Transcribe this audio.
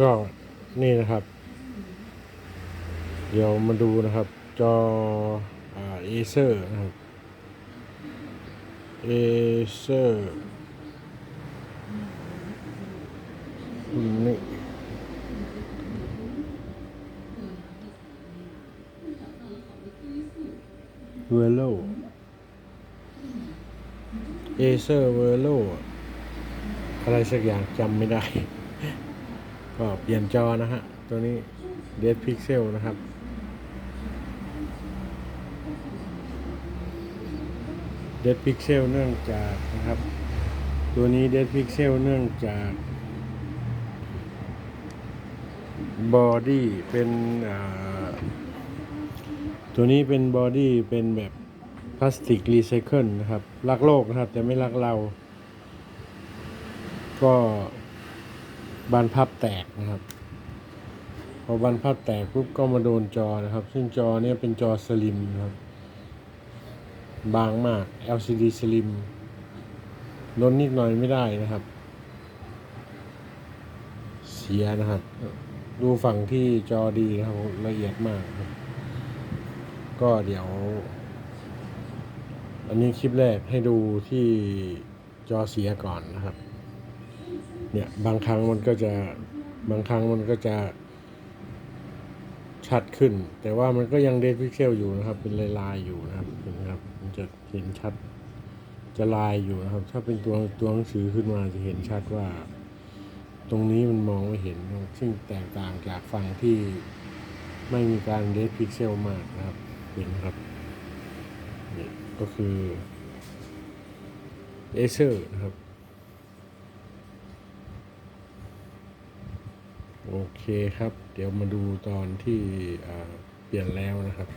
ก็นี่นะครับ เดี๋ยวมาดูนะครับ จอเอเซอร์นะครับเอเซอร์นี่เวโลเอเซอร์เวโลอะไรสักอย่างจำไม่ได้ ก็เปลี่ยนจอนะฮะ ตัวนี้ Dead Pixel นะครับ Dead Pixel เนื่องจากนะครับ ตัวนี้ Dead Pixel เนื่องจากบอดี้เป็นอ่าตัวนี้เป็นบอดี้เป็นแบบพลาสติกรีไซเคิลนะครับ รักโลกนะครับ แต่ไม่รักเรา ก็ บานพับแตกนะครับพอบานพับแตกปุ๊บก็มาโดนจอนะครับ ซึ่งจอเนี้ยเป็นจอสลิมนะครับ บางมาก LCD สลิมลดนิดหน่อยไม่ได้นะครับ เสียนะครับ ดูฝั่งที่จอดีนะครับละเอียดมากครับ ก็เดี๋ยว อันนี้คลิปแรกให้ดูที่จอเสียก่อนนะครับ เนี่ยบางครั้งมันก็จะบางครั้งมันก็จะชัดขึ้น แต่ว่ามันก็ยังเด d พิกเซลอยู่นะครับ เป็นลายลายๆอยู่นะครับเห็นครับ มันจะเห็นชัดจะลายอยู่นะครับ ถ้าเป็นตัวตัวหนังสือขึ้นมาจะเห็นชัดว่า ตรงนี้มันมองไม่เห็น ซึ่งแตกต่างจากฝั่งที่ไม่มีการเด d พิกเซลมากนะครับเห็นครับนี่ก็คือเอเซอร์นะครับ โอเคครับ เดี๋ยวมาดูตอนที่เปลี่ยนแล้วนะครับ